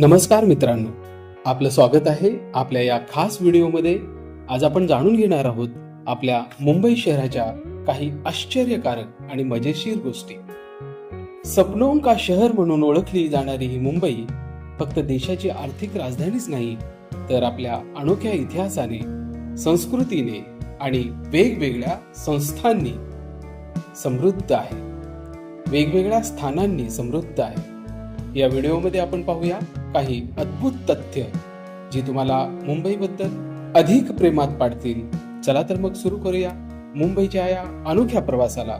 नमस्कार मित्रांनो. आपलं स्वागत आहे आपल्या या खास व्हिडिओमध्ये. आज आपण जाणून घेणार आहोत आपल्या मुंबई शहराच्या काही आश्चर्यकारक आणि मजेशीर गोष्टी. सपनों का शहर म्हणून ओळखली जाणारी ही मुंबई फक्त देशाची आर्थिक राजधानीच नाही तर आपल्या अनोख्या इतिहासाने संस्कृतीने आणि वेगवेगळ्या संस्थांनी समृद्ध आहे. वेगवेगळ्या स्थानांनी समृद्ध आहे. या व्हिडिओमध्ये आपण पाहूया काही अद्भुत तथ्य जी तुम्हाला मुंबईबद्दल अधिक प्रेमात पाडतील. चला तर मग सुरू करूया मुंबईच्या या अनोख्या प्रवासाला.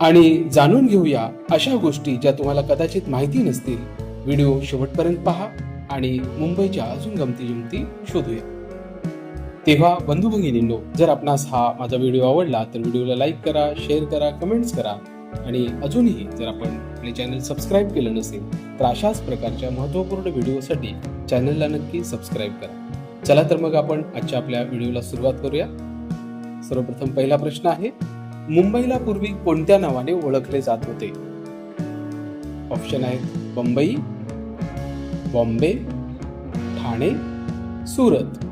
आणि जाणून घेऊया अशा गोष्टी ज्या तुम्हाला कदाचित माहिती नसतील. व्हिडिओ शेवटपर्यंत पहा आणि मुंबईच्या अजून गमती जमती शोधूया. तेव्हा बंधू भगिनींनो जर आपणास हा माझा व्हिडिओ आवडला तर व्हिडिओला लाईक करा शेअर करा कमेंट्स करा. आणि अजूनही जर आपण आपले चॅनल सबस्क्राईब केलं नसेल तर अशाच प्रकारच्या महत्त्वपूर्ण व्हिडिओसाठी चॅनलला नक्की सबस्क्राईब करा. चला तर मग आपण आजच्या आपल्या व्हिडिओला सुरुवात करूया. सर्वप्रथम पहिला प्रश्न आहे मुंबईला पूर्वी कोणत्या नावाने ओळखले जात होते? ऑप्शन आहेत बंबई बॉम्बे ठाणे सुरत.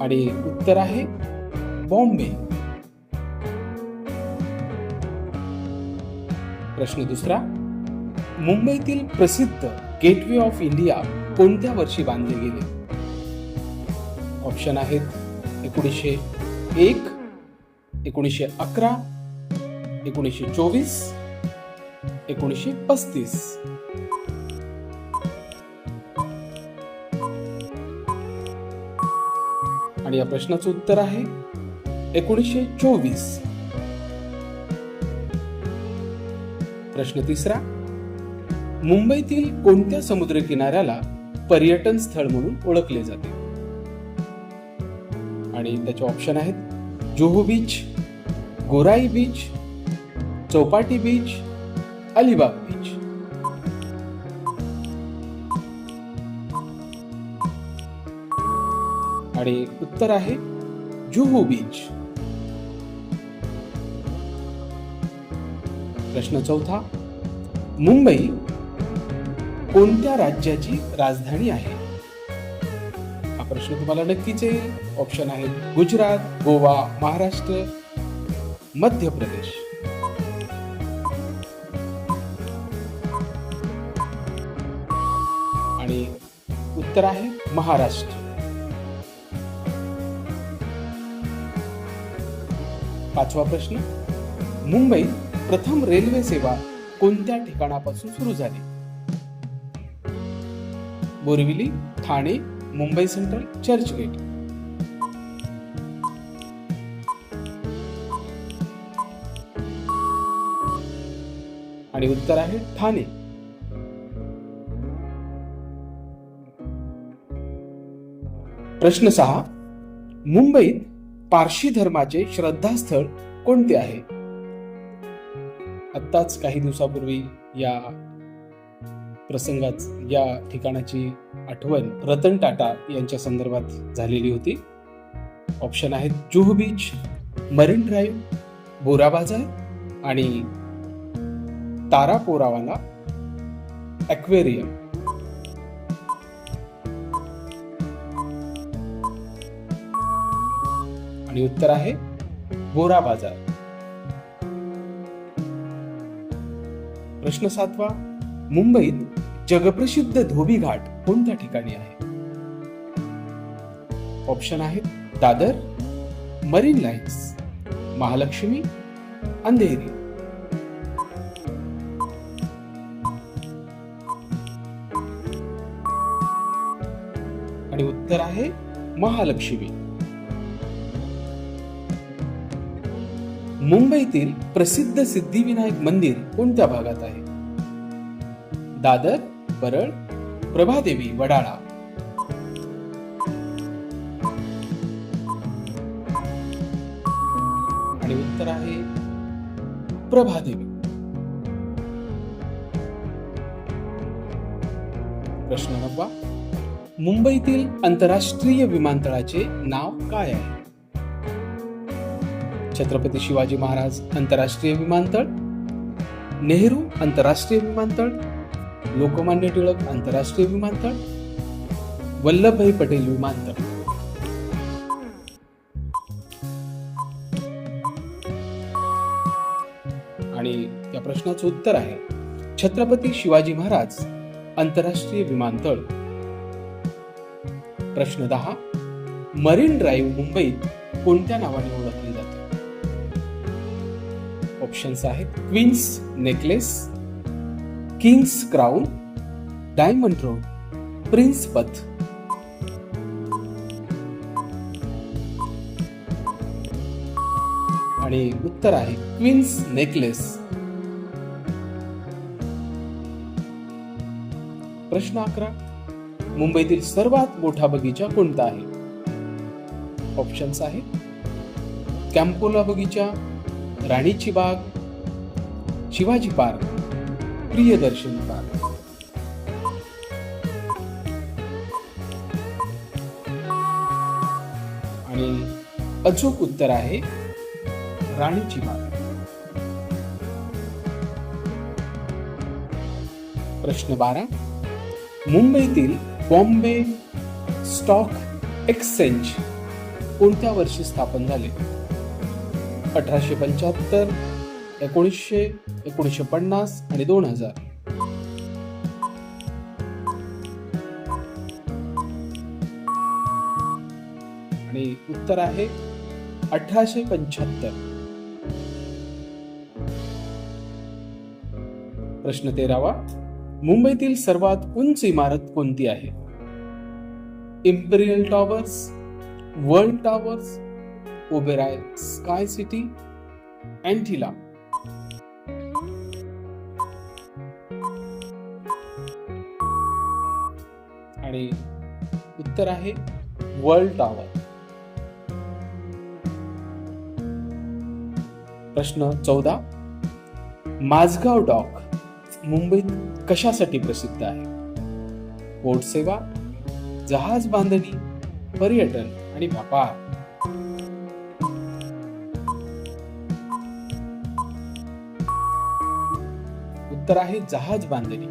आणि उत्तर आहे बॉम्बे. प्रश्न दुसरा मुंबईतील प्रसिद्ध गेटवे ऑफ इंडिया कोणत्या वर्षी बांधले गेले? ऑप्शन आहेत एकोणीसशे एक एकोणीसशे अकरा एकोणीसशे चोवीस एकोणीसशे पस्तीस. आणि या प्रश्नाचं उत्तर आहे एकोणीसशे चोवीस. प्रश्न तिसरा मुंबईतील कोणत्या समुद्र किनाऱ्याला पर्यटन स्थळ म्हणून ओळखले जाते? आणि त्याचे ऑप्शन आहेत Juhu beach Gorai beach Chowpatty beach Alibag. आणि उत्तर आहे जुहू बीच. प्रश्न चौथा मुंबई कोणत्या राज्याची राजधानी आहे? हा प्रश्न तुम्हाला नक्कीच येईल. ऑप्शन आहेत गुजरात गोवा महाराष्ट्र मध्य प्रदेश आणि उत्तर आहे महाराष्ट्र. पाचवा प्रश्न. मुंबईत प्रथम रेल्वे सेवा कोणत्या ठिकाणापासून सुरू झाली? बोरिवली ठाणे मुंबई सेंट्रल चर्चगेट. आणि उत्तर आहे ठाणे. प्रश्न सहा. मुंबईत पारशी धर्माचे श्रद्धास्थळ कोणते आहे? आत्ताच काही दिवसापूर्वी या प्रसंगात या ठिकाणाची आठवण रतन टाटा यांच्या संदर्भात झालेली होती. ऑप्शन आहेत Juhu beach Marine Drive Bora Bazaar आणि तारापोरावाला ॲक्वेरियम आणि उत्तर आहे बोरा बाजार. प्रश्न सातवा मुंबईत जगप्रसिद्ध धोबी घाट कोणत्या ठिकाणी आहे? ऑप्शन आहेत दादर मरीन लाईन्स महालक्ष्मी अंधेरी. आणि उत्तर आहे महालक्ष्मी. मुंबईतील प्रसिद्ध सिद्धिविनायक मंदिर कोणत्या भागात आहे? दादर परळ प्रभादेवी वडाळा. आणि उत्तर आहे प्रभादेवी. प्रश्न नववा मुंबईतील आंतरराष्ट्रीय विमानतळाचे नाव काय आहे? छत्रपती शिवाजी महाराज आंतरराष्ट्रीय विमानतळ नेहरू आंतरराष्ट्रीय विमानतळ लोकमान्य टिळक आंतरराष्ट्रीय विमानतळ वल्लभभाई पटेल विमानतळ. आणि या प्रश्नाचं उत्तर आहे छत्रपती शिवाजी महाराज आंतरराष्ट्रीय विमानतळ. प्रश्न दहा मरीन ड्राईव्ह मुंबईत कोणत्या नावाने ऑप्शन्स आहेत Queen's Necklace King's Crown Diamond Road Prince पथ आणि उत्तर आहे क्वीन्स नेकलेस प्रश्न अकरा. मुंबईतील सर्वात मोठा बगीचा कोणता आहे? ऑप्शन्स आहेत कॅम्पोला बगीचा राणीची बाग शिवाजी पार्क प्रियदर्शन पार्क. आणि अचूक उत्तर आहे राणीची बाग. प्रश्न बारा. मुंबईतील बॉम्बे स्टॉक एक्सचेंज कोणत्या वर्षी स्थापन झाले? अठराशे पंच्याहत्तर एकोणीसशे एकोणीसशे पन्नास आणि दोन हजार. आणि उत्तर आहे अठराशे पंच्याहत्तर. प्रश्न तेरावा मुंबईतील सर्वात उंच इमारत कोणती आहे? Imperial Towers World Towers Oberoi Sky City Antilia आणि उत्तर आहे वर्ल्ड टॉवर प्रश्न चौदा. माझगाव डॉक मुंबईत कशासाठी प्रसिद्ध आहे? बोट सेवा जहाज बांधणी पर्यटन आणि व्यापार. तर आहे जहाज बांधणी.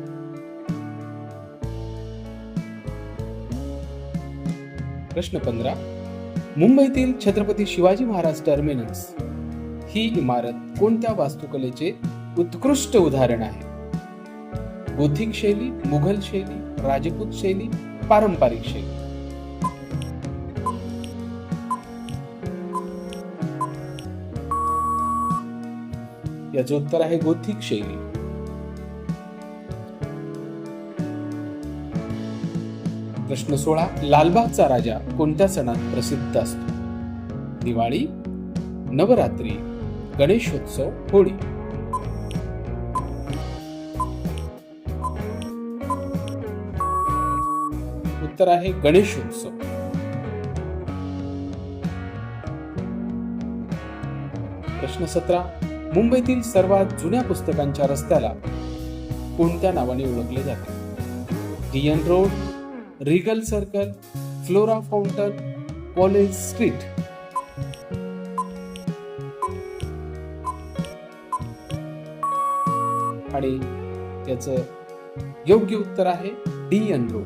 प्रश्न पंधरा. मुंबईतील छत्रपती शिवाजी महाराज टर्मिनस ही इमारत कोणत्या वास्तुकलेचे उत्कृष्ट उदाहरण आहे? बौद्धिक शैली मुघल शैली राजपूत शैली पारंपरिक शैली. याचं उत्तर आहे गोथिक शैली. प्रश्न सोळा लालबागचा राजा कोणत्या सणात प्रसिद्ध असतो? दिवाळी नवरात्री गणेशोत्सव होळी. उत्तर आहे गणेशोत्सव. प्रश्न सतरा. मुंबईतील सर्वात जुन्या पुस्तकांच्या रस्त्याला कोणत्या नावाने ओळखले जाते? Indian Road Regal Circle Flora Fountain College Street. आणि त्याचं योग्य उत्तर आहे डी एन रो.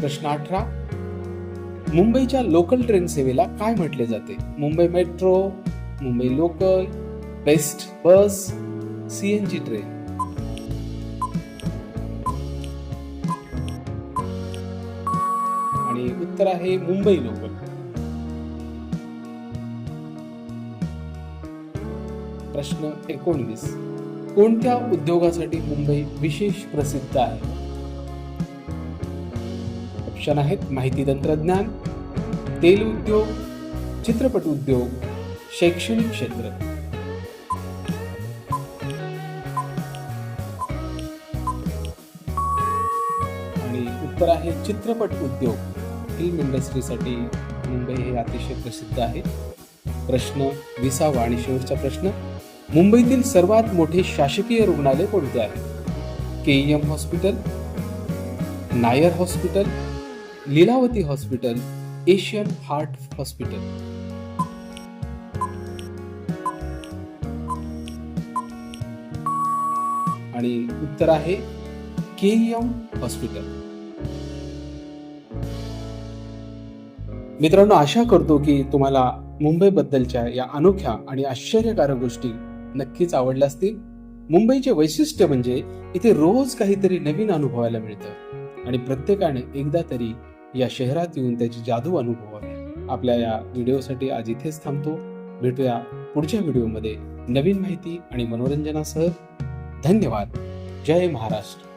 प्रश्न अठरा. मुंबईच्या लोकल ट्रेन सेवेला काय म्हटले जाते? Mumbai metro Mumbai local BEST bus CNG train आणि उत्तर आहे मुंबई लोकल. प्रश्न एकोणवीस. कोणत्या उद्योगासाठी मुंबई विशेष प्रसिद्ध आहे? ऑप्शन आहेत माहिती तंत्रज्ञान तेल उद्योग चित्रपट उद्योग शैक्षणिक क्षेत्र. आणि उत्तर आहे चित्रपट उद्योग. फिल्म इंडस्ट्रीसाठी मुंबई हे अतिशय प्रसिद्ध आहे. प्रश्न विसावा आणि शेवटचा प्रश्न मुंबईतील सर्वात मोठे शासकीय रुग्णालय कोणते आहे? K M hospital Nair hospital Lilavati hospital Asian Heart hospital. आणि उत्तर आहे केईएम हॉस्पिटल. मित्रांनो आशा करतो की तुम्हाला मुंबईबद्दलच्या या अनोख्या आणि आश्चर्यकारक गोष्टी नक्कीच आवडल्या असतील. मुंबईचे वैशिष्ट्य म्हणजे इथे रोज काहीतरी नवीन अनुभवायला मिळतं आणि प्रत्येकाने एकदा तरी या शहरात येऊन त्याची जादू अनुभवावी आपल्या या व्हिडिओसाठी आज इथेच थांबतो. भेटूया पुढच्या व्हिडिओमध्ये. नवीन माहिती आणि मनोरंजनासह धन्यवाद. जय महाराष्ट्र.